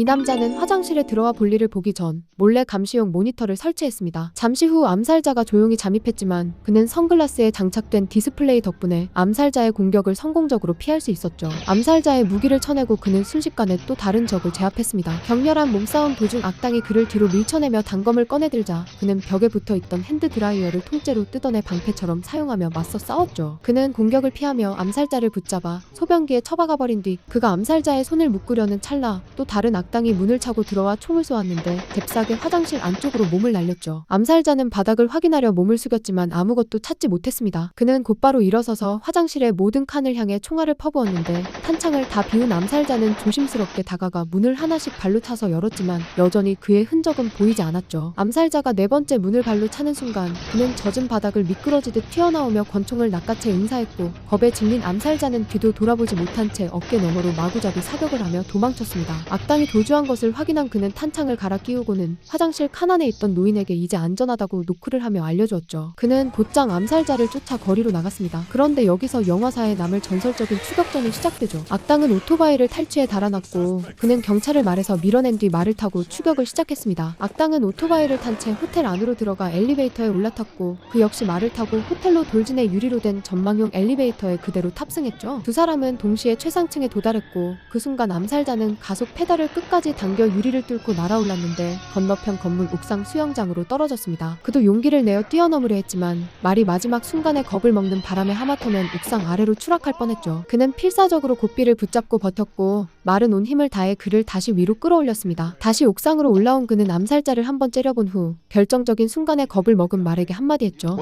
이 남자는 화장실에 들어와 볼일을 보기 전 몰래 감시용 모니터를 설치했습니다. 잠시 후 암살자가 조용히 잠입했지만 그는 선글라스에 장착된 디스플레이 덕분에 암살자의 공격을 성공적으로 피할 수 있었죠. 암살자의 무기를 쳐내고 그는 순식간에 또 다른 적을 제압했습니다. 격렬한 몸싸움 도중 악당이 그를 뒤로 밀쳐내며 단검을 꺼내들자 그는 벽에 붙어 있던 핸드 드라이어를 통째로 뜯어내 방패처럼 사용하며 맞서 싸웠죠. 그는 공격을 피하며 암살자를 붙잡아 소변기에 처박아 버린 뒤 그가 암살자의 손을 묶으려는 찰나 또 다른 악 당이 문을 차고 들어와 총을 쏘았는데 잽싸게 화장실 안쪽으로 몸을 날렸죠. 암살자는 바닥을 확인하려 몸을 숙였지만 아무것도 찾지 못했습니다. 그는 곧바로 일어서서 화장실의 모든 칸을 향해 총알을 퍼부었는데 탄창을 다 비운 암살자는 조심스럽게 다가가 문을 하나씩 발로 차서 열었지만 여전히 그의 흔적은 보이지 않았죠. 암살자가 네 번째 문을 발로 차는 순간 그는 젖은 바닥을 미끄러지듯 튀어나오며 권총을 낚아채 응사했고 겁에 질린 암살자는 뒤도 돌아보지 못한 채 어깨 너머로 마구잡이 사격을 하며 도망쳤습니다. 악당이 도 주한 것을 확인한 그는 탄창을 갈아 끼우고는 화장실 칸 안에 있던 노인에게 이제 안전하다고 노크를 하며 알려주었죠. 그는 곧장 암살자를 쫓아 거리로 나갔습니다. 그런데 여기서 영화사에 남을 전설적인 추격전이 시작되죠. 악당은 오토바이를 탈취해 달아났고 그는 경찰을 말해서 밀어낸 뒤 말을 타고 추격을 시작했습니다. 악당은 오토바이를 탄 채 호텔 안으로 들어가 엘리베이터에 올라탔고 그 역시 말을 타고 호텔로 돌진해 유리로 된 전망용 엘리베이터에 그대로 탑승했죠. 두 사람은 동시에 최상층에 도달했고 그 순간 암살자는 가속 페달을 끝까지 당겨 유리를 뚫고 날아올랐는데 건너편 건물 옥상 수영장으로 떨어졌습니다. 그도 용기를 내어 뛰어넘으려 했지만 말이 마지막 순간에 겁을 먹는 바람에 하마터면 옥상 아래로 추락할 뻔했죠. 그는 필사적으로 고삐를 붙잡고 버텼고 말은 온 힘을 다해 그를 다시 위로 끌어올렸습니다. 다시 옥상으로 올라온 그는 암살자를 한번 째려본 후 결정적인 순간에 겁을 먹은 말에게 한마디 했죠.